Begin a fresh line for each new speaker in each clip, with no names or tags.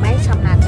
ไม่ชำนาญ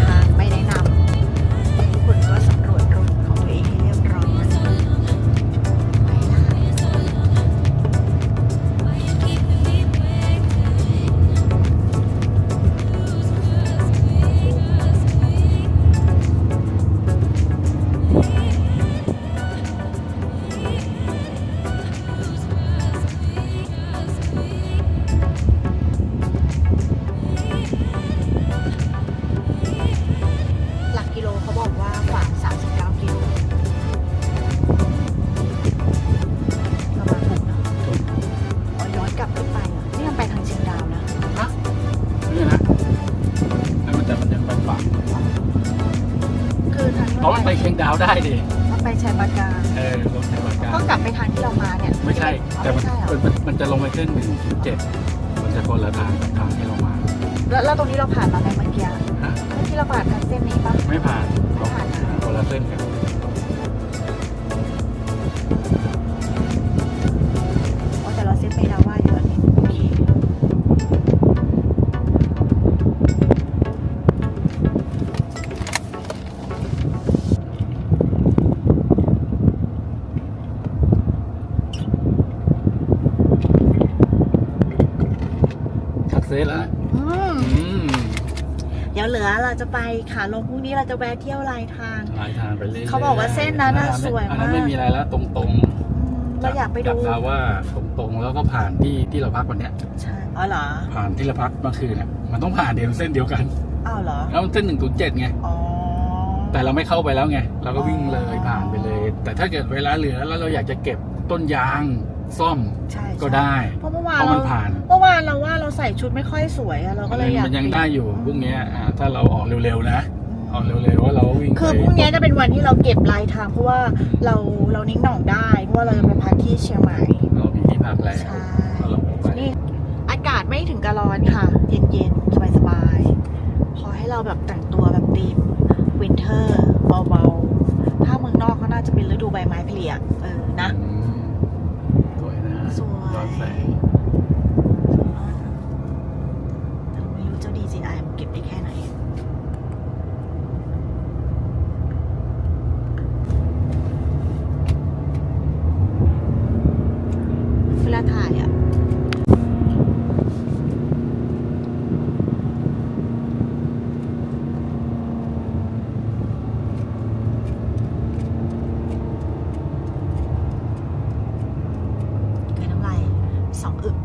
ชียงดาว
ได้ดิ
มันไปชัยบาการ
เออลงเชียงดาว
ก็กลับไปทางที่เรามาเนี่ย
ไม่ใช่ แต่มัน
ไม่ใช่เหรอ
มันมันจะลงไปเส้นหนึ่งถึงเจ็ดมันจะคนละทางกับทางที่เรามา
แล้วแล้วตรงนี้เราผ่านมาไหมเมื่อกี้
ฮะ
เมื่อกี้เราผ่านทางเส้นนี้ปะ
ไม่ผ่าน
ไม่ผ่านนะ
คนละเส้นกัน
เหลือเราจะไปขาลงพรุ่งนี้เราจะแวะเที่ยวลายทาง
หลายทางไปเรื่อยๆ
เขาบอกว่าเส้นนั้นน่ะสวย
อันนั้น
มาก
ไม่มีอะไรแล้วตรงตรง
เราอยากไปดู
จากว่าตรงตรงๆแล้วก็ผ่านที่ที่เราพักวันเนี้ย
ใช่อ๋อเหรอ
ผ่านที่เราพักเมื่อคืนเนี่ยมันต้องผ่านเดียวเส้นเดียวกัน
อ้าวเหรอ
แล้วมันเส้นหนึ่งศูนย์เจ็ดไง
อ๋อ
แต่เราไม่เข้าไปแล้วไงเราก็วิ่งเลยผ่านไปเลย แต่ถ้าเกิดเวลาเหลือแล้วเราอยากจะเก็บต้นยาง ซ่อม
ใช่
ก็ได้
เพราะเมื่อวาน
เพราะ
เรา
มันผ่าน
เมื่อวานเราว่าเราใส่ชุดไม่ค่อยสวยอะเราก็เลยอยาก
มันยังได้อยู่พรุ่งเนี้ยอ่าถ้าเราออกเร็วๆนะอ
อื
อก
ม
เร็วๆว่าเราวิ่ง
คือ
ไป
พรุ่งนี้จะเป็นวันที่เราเก็บลายทางเพราะว่าเราเรานิ่งหน่องได้เพราะว่าเราจะไปพักที่เชียงใหม่
เรามีที่พักแล้ว
ใช่
เราลงไป
นี่อากาศไม่ถึงกับร้อนค่ะ เย็นๆสบายๆพอให้เราแบบแต่งตัวแบบธีมวินเทอร์เบาๆถ้าเมืองนอกก็น่าจะเป็นฤดูใบไม้ผลิเออนะ
อืมสวยนะ
สวย
ย้อนแสง
แต่ไม่รู้เจ้า DJI มันเก็บได้แค่ไหน เวลาถ่ายอะ เกินน้ำลายสองอึก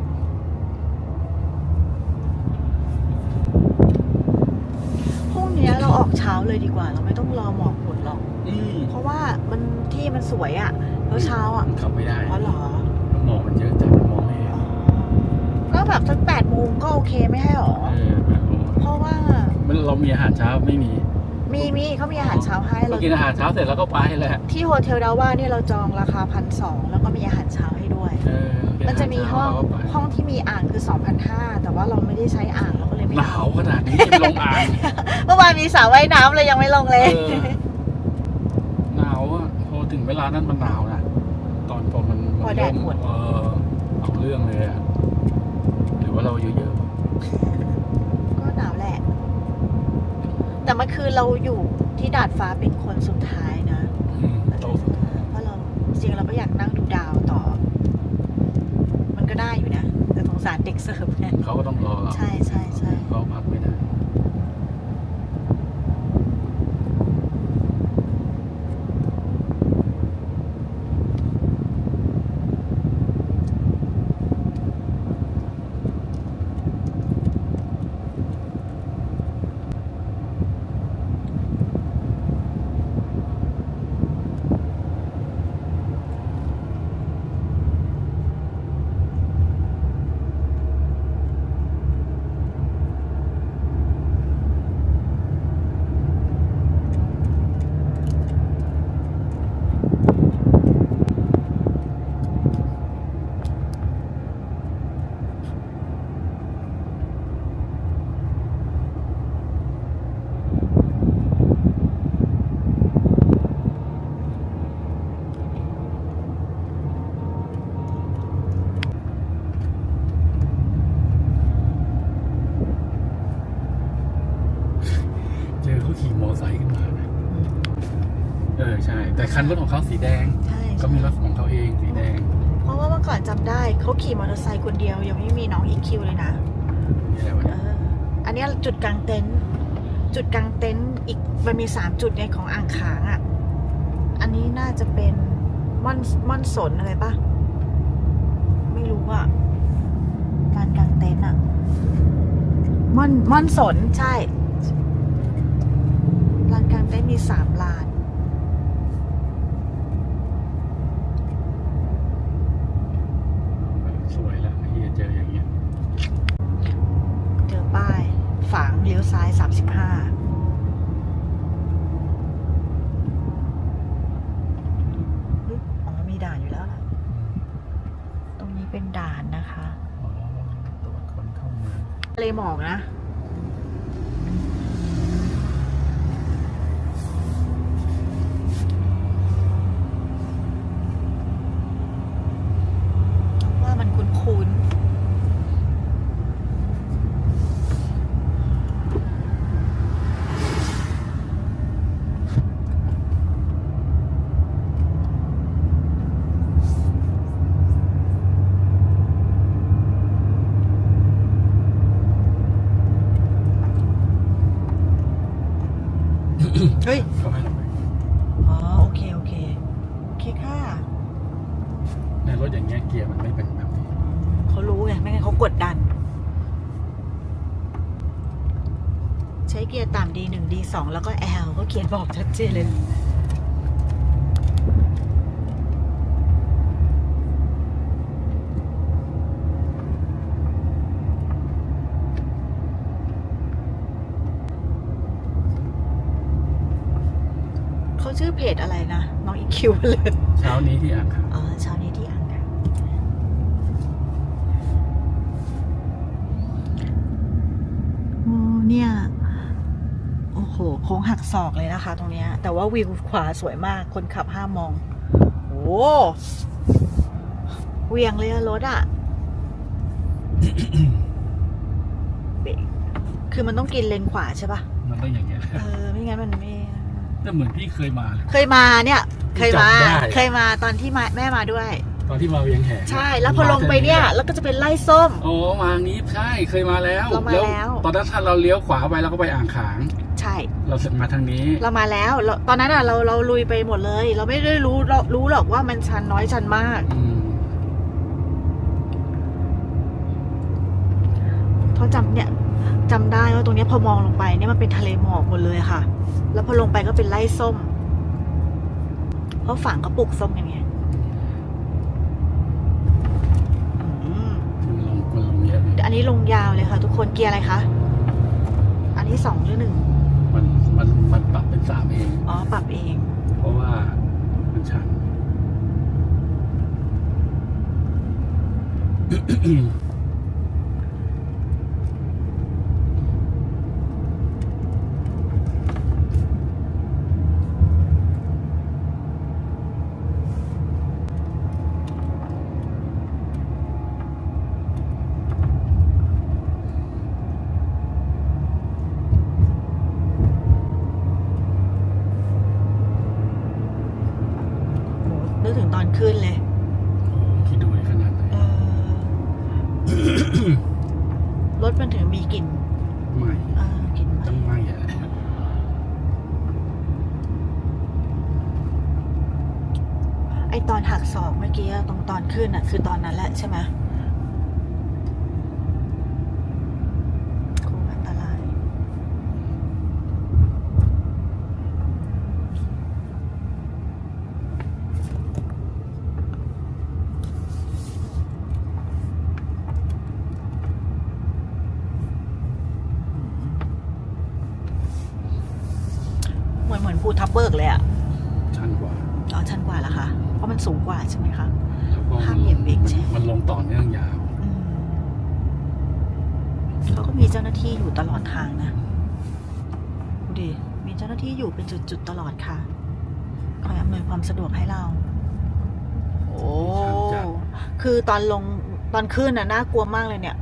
พรุ่งนี้เราออกเช้าเลยดีกว่า เราไม่ต้องรอหมอกฝนหรอก
อืม
เพราะว่ามันที่มันสวยอะ่ะแล้วเช้าอะ
มันขับไม่ได้
อ๋อเหรอ
หมอกมันเยอะจัดมันมองไม่เห็น
อ๋อก็แบบสักแปดโมงก็โอเคไม่ให้หรอ
เออแบบโอ้
เพราะว่า
มันเรามีอาหารเช้าไม่มี
มีมีเขามีอาหาร เช้าให้
เรา
เรา
กินอาหารเช้าเสร็จแล้วก็ไปแหละ
ที่โฮเทลดาว่าเนี่ยเราจองราคาพันสองแล้วก็มีอาหารเช้าให้ด้วย
เออกิ
มันจะมีห้องา
หารเช้าแล้วก็ไป
ห้องที่มีอ่างคือ 2,500 แต่ว่าเราไม่ได้ใช้อ่างเราก็เลยไม่
ห
เอ
นาวขนาดนี้จะไปลงอ่าง
เมื่อวานมีสระว่ายน้ำเลยยังไม่ลงเลย
เออหนาวอะพอถึงเวลานั้นมันหนาวนะตอนพอมันมัน
พอแดดหมด
เออเอาเรื่องเลยอะหรือว่าเราอายุเยอะ
ก็หนาวแหละ แต่เมื่อคืนเราอยู่ที่ดาดฟ้าเป็นคนสุดท้ายนะ
อืมโตสุด
เพราะเราจริงๆเราก็อยากนั่งดูดาวต่อ มันก็ได้อยู่นะ แต่สงสารเด็กเสิร์ฟเนี่ย
เขาก็ต้องรอเรา
ใช่ใช่ใช่
เขาพักไม่ คันรถของเขาสีแดง
ใช่
ก็มีรถของเขาเองสีแดง
เพราะว่าเมื่อก่อนจำได้เขาขี่มอเตอร์ไซค์คนเดียวยังไม่มีน้องอีคิวเลยนะ
นี่แหละวะ
เอออันเนี้ยจุดกลางเต็นท์จุดกลางเต็นท์อีกมันมีสามจุดในของอ่างขางอะ อันนี้น่าจะเป็นม่อนม่อนสนอะไรปะไม่รู้อะลานกลางเต็นท์อะม่อนม่อนสนใช่ลานกลางเต็นท์มีสามลาน
สวยแล้วที่จะเจออย่างเงี้ย
เจอป้าย ฝางเลี้ยวซ้าย 35อุ๊ยอ๋อ มีด่านอยู่แล้วล่ะ ตรงนี้เป็นด่านนะคะ
อ๋อตรวจคนเข้าเมือง
ทะเล หมอกนะ ว่ามันคุ้นๆ เฮ้ย
เขาให้เราไป
อ๋อ โอเค โอเค โอเคค่ะ
ในรถอย่างเงี้ยเกียร์มันไม่เป็นแบบนี้
เขารู้ไงไม่งั้นเขากดดัน ใช้เกียร์ต่ำ D 1 D 2แล้วก็ L ก็เขียนบอกชัดเจนเลยเขาชื่อเพจอะไรนะ น้องอีคิวเลย
เช้านี้ที่อ่างขาง
อ๋อเช้านี้ที่อ่างค่ะโอ้ เนี่ย โอ้โห โค้งหักศอกเลยนะคะ ตรงเนี้ย แต่ว่าวิวขวาสวยมาก คนขับห้ามมอง โอ้เหวียงเลยอะรถอะเบรกคือมันต้องกินเลนขวาใช่ปะ
มันต้องอย่างเงี้ย
เออ ไม่งั้นมันไม่
แต่เหมือนพี่เคยมาเลย
เคยมาเนี่ย เคยมา
จำได้
เคยมาตอนที่มาแม่มาด้วย
ตอนที่มาเวียงแหง
ใช่ แล้วพอลงไปเนี่ยแล้วก็จะเป็นไล่ส้ม
โอ้มางี้ใช่เคยมาแล้ว
เรามาแล้ว
ตอนนั้นถ้าเราเลี้ยวขวาไปเราก็ไปอ่างขาง
ใช่
เราเสร็จมาทางนี้
เรามาแล้วเราตอนนั้นอะเราเราลุยไปหมดเลย เราไม่ได้รู้เรารู้หรอกว่ามันชันน้อยชันมาก
อืม
เพราะจำเนี่ยจำได้ว่าตรงเนี้ยพอมองลงไปเนี่ยมันเป็นทะเลหมอกหมดเลยค่ะ แล้วพอลงไปก็เป็นไร่ส้ม เพราะฝั่งเขาปลูกส้มกันไงอืม
มันลงมันลงเย อะเลย
อันนี้ลงยาวเลยค่ะทุกคนเกียร์อะไรคะ อันนี้สองหรือหนึ่ง
มันมันมันปรับเป็นสามเอง
อ๋อ ปรับเอง
เพราะว่ามันชัน
โหนึกถึงตอนขึ้นเลย
โอ้คิดดูดิขนาดไหน
เออ รถมันถึงมีกลิ่น
ใหม่
เออกลิ่นไหม้
ต้องไหม่อะ
ไอ ตอนหักศอกเมื่อกี้ตรงตอนขึ้นอะคือตอนนั้นแหละใช่ไหมโค้งอันตราย เหมือนเหมือนภูทับเบิกเลยอะ
ชันกว่า
อ๋อชันกว่าละคะ เพราะมันสูงกว่าใช่ไหมคะ
แล้วก็
ห้ามเหยียบเบรกใช่
มันลงต่อเนื่องยาว
อืมเขาก็มีเจ้าหน้าที่อยู่ตลอดทางนะดูดิ มีเจ้าหน้าที่อยู่เป็น จุดๆตลอดค่ะคอยอำนวยความสะดวกให้เรา โอ้คือตอนลงตอนขึ้นน่ะน่ากลัวมากเลยเนี่ย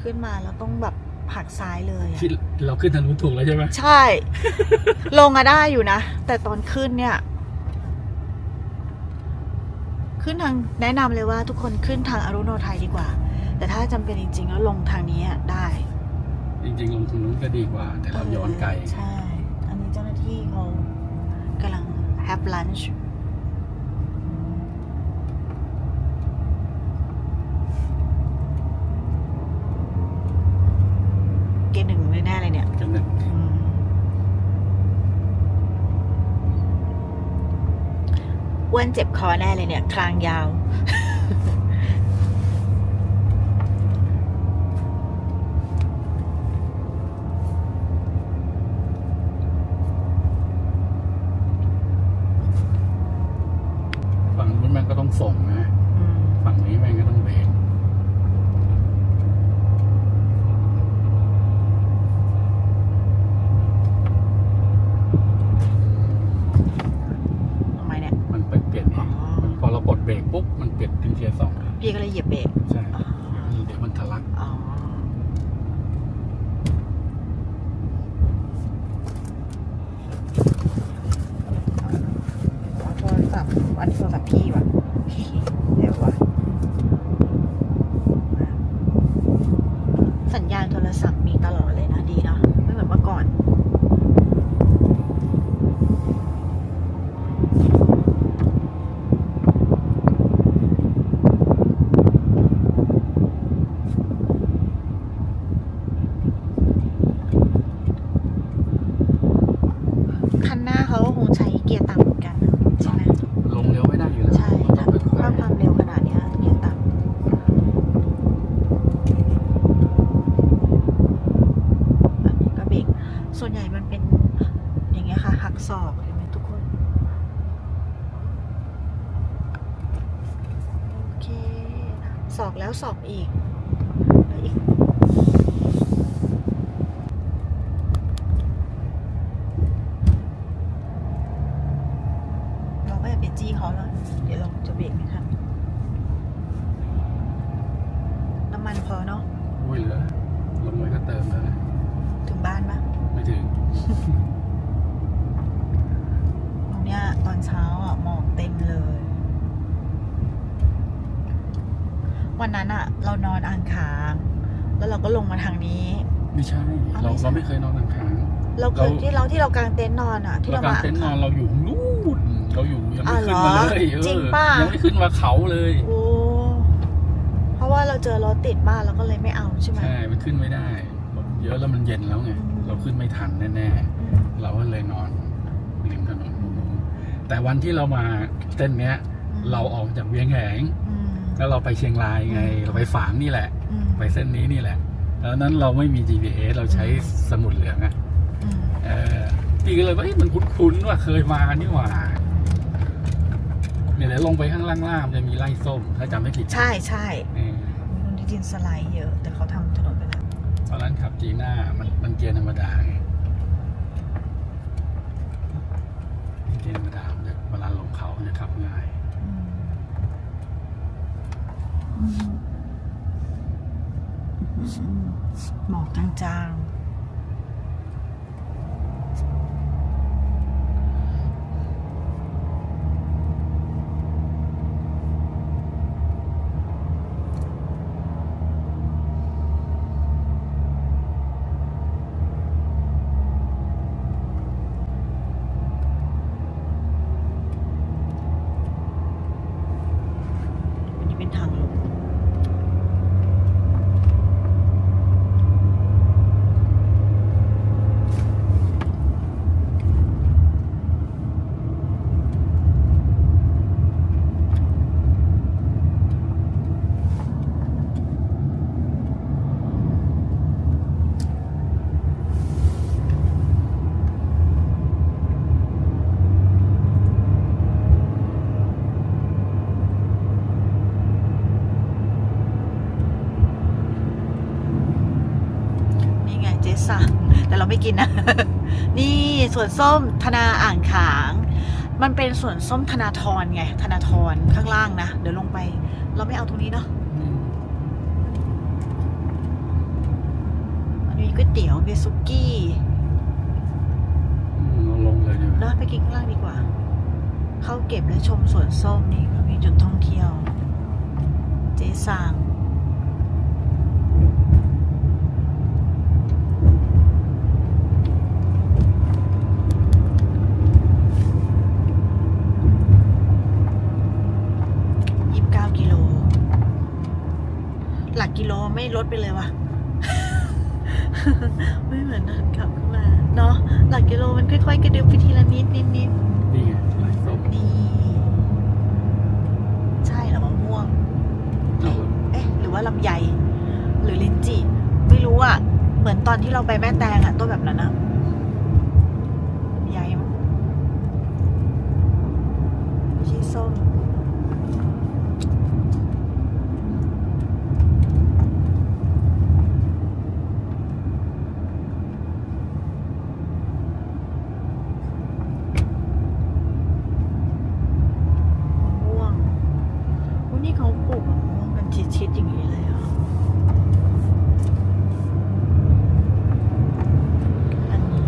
ขึ้นมาแล้วต้องแบบหักซ้ายเลยอะ
ที่เราขึ้นทางนู้นถูกแล้วใช่ไหม
ใช่ ลงอะได้อยู่นะ แต่ตอนขึ้นเนี่ย ขึ้นทางแนะนำเลยว่าทุกคนขึ้นทางอรุโนไทยดีกว่า แต่ถ้าจำเป็นจริง ๆ แล้วลงทางนี้อะได้
จริงๆลงทางนู้นก็ดีกว่า แต่เราย้อนไกล
ใช่ อันนี้เจ้าหน้าที่เขากำลัง have lunch เกณฑ์หนึ่งแน่ๆเลยเนี่ย
กันหนึ่ง
อืมอ้วนเจ็บคอแน่เลยเนี่ย คลางยาว
วัน
นั้นอะเรานอนอ่างขา
ง แล้ว
เราก็ลงมาทางนี้
ไม่ใช่
อ้าว
เรา
ไม่ใช่
เราไม่เคยนอนกลางค้าง
เราเคย
เรา
ที่เราที่เรากางเต็นท์นอนอะที่
เรา
เรา
กลาง
มา
เต็นท์นอนเราอยู่นู่นเราอยู่ยังไม่
อ้าว
ขึ้นมา
เหรอ
เลยเออ
จริงป่ะ
ยังไม่ขึ้นมาเขาเลย
โอ้เพราะว่าเราเจอรถติดมากเราก็เลยไม่เอาใช่ไหม
ใช่มันขึ้นไม่ได้รถเยอะแล้วมันเย็นแล้วไง
อืม
เราขึ้นไม่ทันแน่ๆ เราก็เลยนอนริมถนนตรงนู้นแต่วันที่เรามาเส้นเนี้ย เราออกจากเวียงแหง
อืม
แล้วเราไปเชียงรายไง
อืม
เราไปฝางนี่แหละ
อืม
ไปเส้นนี้นี่แหละ แล้วนั้นเราไม่มี GPS เราใช้สมุดเหลืองอะ
อืม
เออพี่ก็เลยว่าเอ๊ะมันคุ้นๆว่าเคยมานี่หว่าเนี่ยเดี๋ยวลงไปข้างล่างๆมันจะมีไร่ส้ม ถ้าจำไม่ผิด
ใช่ใช่
เออ
มีคนที่ดินสไลด์เยอะ แต่เขาทำถนนไปแล้ว
ตอนนั้นขับจีน่ามันมันเกียร์ธรรมดาไงเกียร์ธรรมดามันจะเวลาลงเขาเนี่ยขับง่าย
หมอกจางๆอันนี้เป็นทางลง นี่ไงเจสันแต่ เราไม่กินนะ นี่สวนส้มธนาอ่างขาง มันเป็นสวนส้มธนาธรไง ธนาธรข้างล่างนะ เดี๋ยวลงไป เราไม่เอาตรงนี้เนาะ
อืม
อันนี้เตี๋ยวมีซุกี้
อืมเราลงเลยดีกว่า
เนาะไปกินข้างล่างดีกว่า เข้าเก็บและชมสวนส้มนี่ก็มีจุดท่องเที่ยว เจซาง ยี่สิบเก้ากิโล ห ลักกิโลไม่ลดไปเลยวะไม่เหมือนเดินขับขึ้นมา เนาะหลักกิโลมันค่อยๆ กระดึบไปทีละนิดนิดนิด
นี่ไงไหลส้ม
นี่ ใช่เหรอมะม่วง
เอา
เอ๊ะ หรือว่าลำไย หรือลิ้นจี่ไม่รู้อะ เหมือนตอนที่เราไปแม่แตงอะต้นแบบนั้นอะลำไยมั้งไม่ใช่ส้มมะม่วงวันนี้เขาปลูกมะม่วงกันชิดๆอย่างนี้เลยเหรอะอันนี้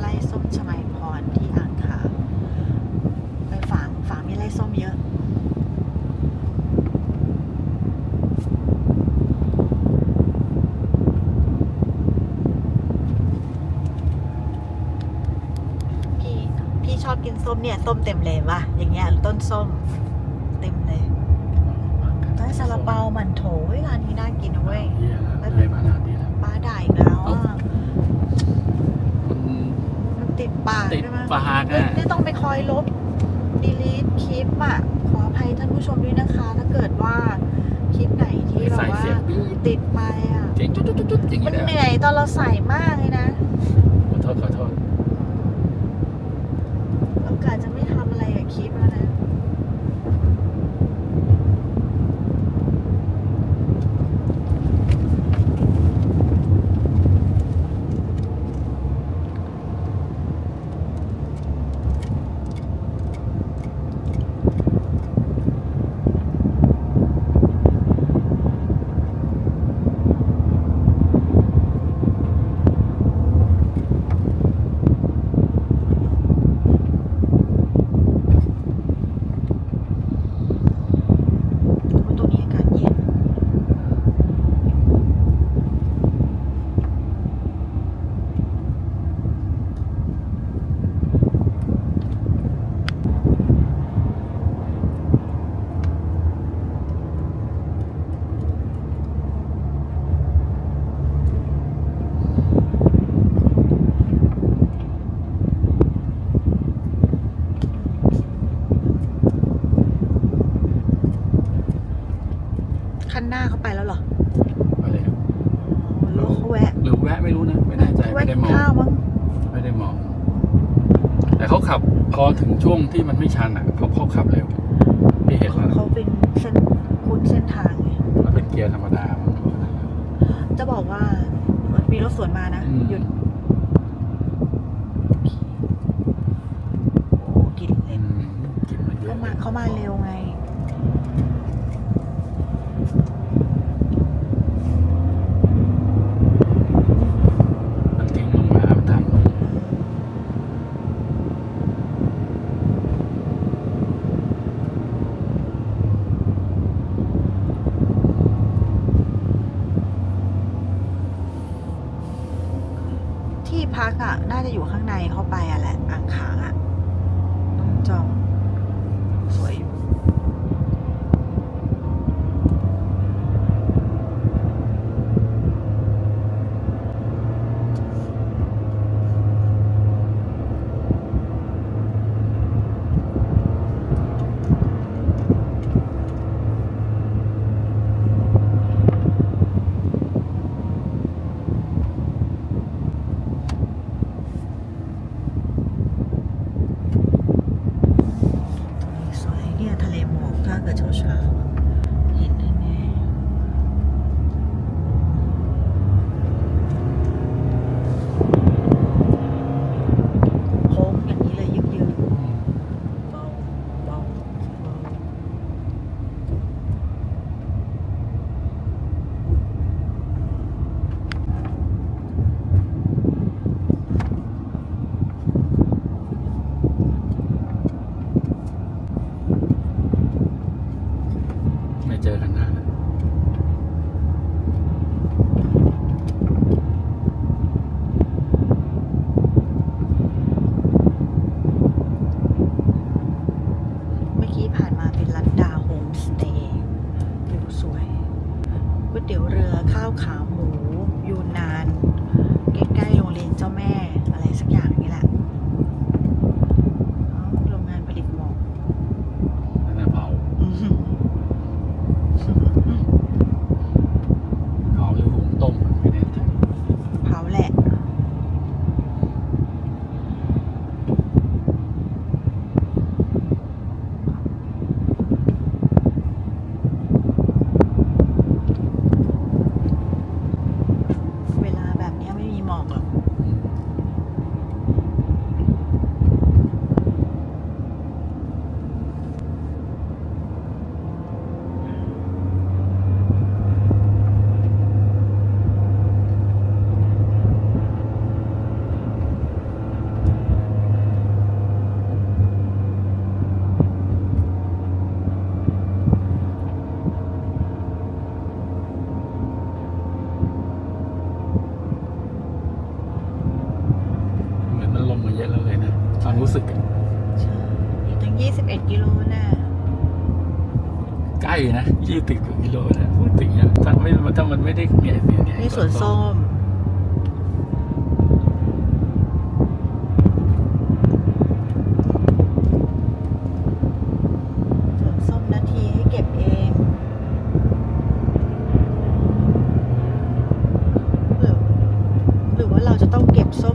ไร่ส้มชมัยพรที่อ่างขางไปฝางฝางมีไร่ส้มเยอะ พี่พี่ชอบกินส้ มเนี่ยส้มเต็มเลยว่ะอย่างเงี้ยต้นส้มเต็มเลยได้ซาลาเปาหมันโถเฮ้ยร้านนี้น่ากินนะเว้ย
เฮียแล้วเลยมาขนาดนี้แล้ว
ป้าด่าอีกแล้วอะ
มัน
มันติดปาก
ติด
ใช่ไหม
ปาก
เฮ้ย
อะ
นี่ต้องไปคอยลบ delete คลิปอะ ขออภัยท่านผู้ชมด้วยนะคะ ถ้าเกิดว่า คลิปไหนที่แบบ
ใส่
ว่า
เสียงปี๊ด
ติดไปอะ
เสียงจุ๊ดจุ๊ดจุ๊ดอย่าง
มั
นี้
น
เลย
เหนื่อยตอนเราใส่มากเลยนะ
ขอโทษขอโทษ
เรา กะจะไม่ทำอะไรกับคลิปแล้วนะ โอ้ยตรงนี้อากาศเย็น คันหน้าเขาไปแล้วเหรอ
ไปเลยครับ
อ๋อแล้วเขาแวะ
หรือแวะไม่รู้นะ ไม่แน่ใจ
เขาแวะ
ไม่ได้
กิน
มอง
ข้าวมั้ง
ไม่ได้มอง แต่เขาขับ พอถึงช่วงที่มันไม่ชันอะเขาเขาขับเร็วพี่เห็น
เขา
แล้ว
เขาเป็นเส้นคุ้นเส้นทางไง
มันเป็นเกียร์ธรรมดามั้ง
จะบอกว่ามีรถสวนมานะ
อืม
หยุด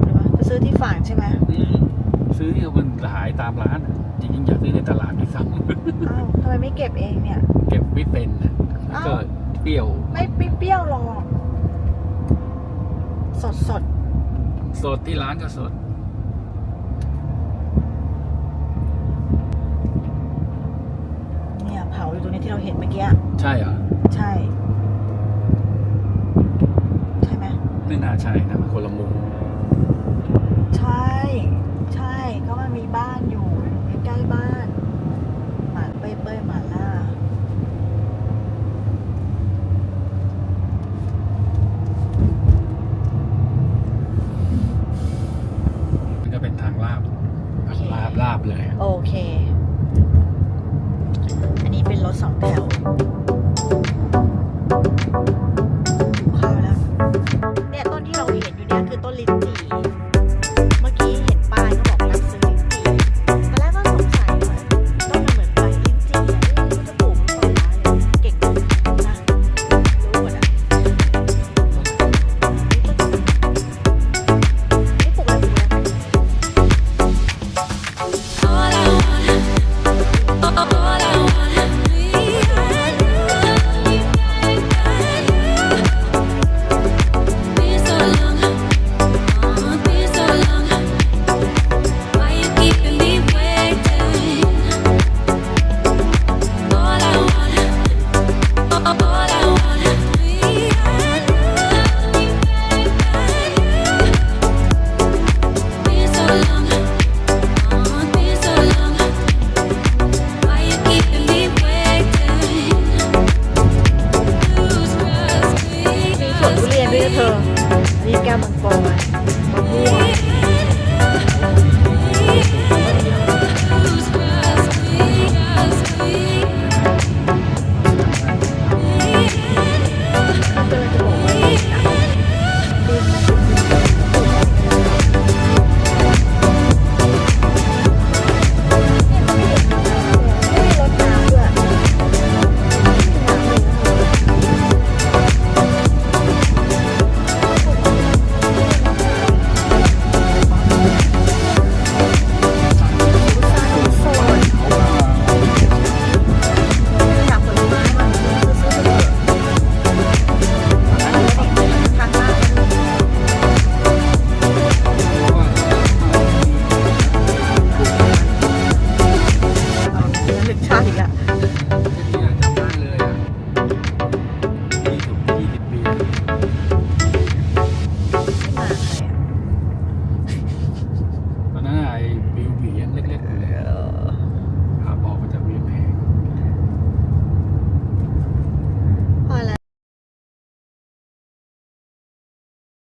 อว่าจะซื้อที่ฝางใช่ไหม
อืมซื้อที่มันขายตามร้านอะจริงๆอยากซื้อในตลาดด้วยซ้
อ้าวทำไมไม่เก็บเองเนี่ยำ
เก็บไม่เป็นนะแล้วก็
อ้าว
เปรี้ยว
ไม่เปรี้ยวหรอก สดสด
สดที่ร้านก็สด
ๆเนี่ยเผาอยู่ตรงนี้ที่เราเห็นเมื่อกี้
ใช่เหรอ
ใช่ ใช่ไหม
ไม่น่าใช่นะมันคนละมุม
ใช่ ใช่ก็มันมีบ้านอยู่อยู่ใกล้ๆบ้าน หมาเป้ยเป้ยหมาล่า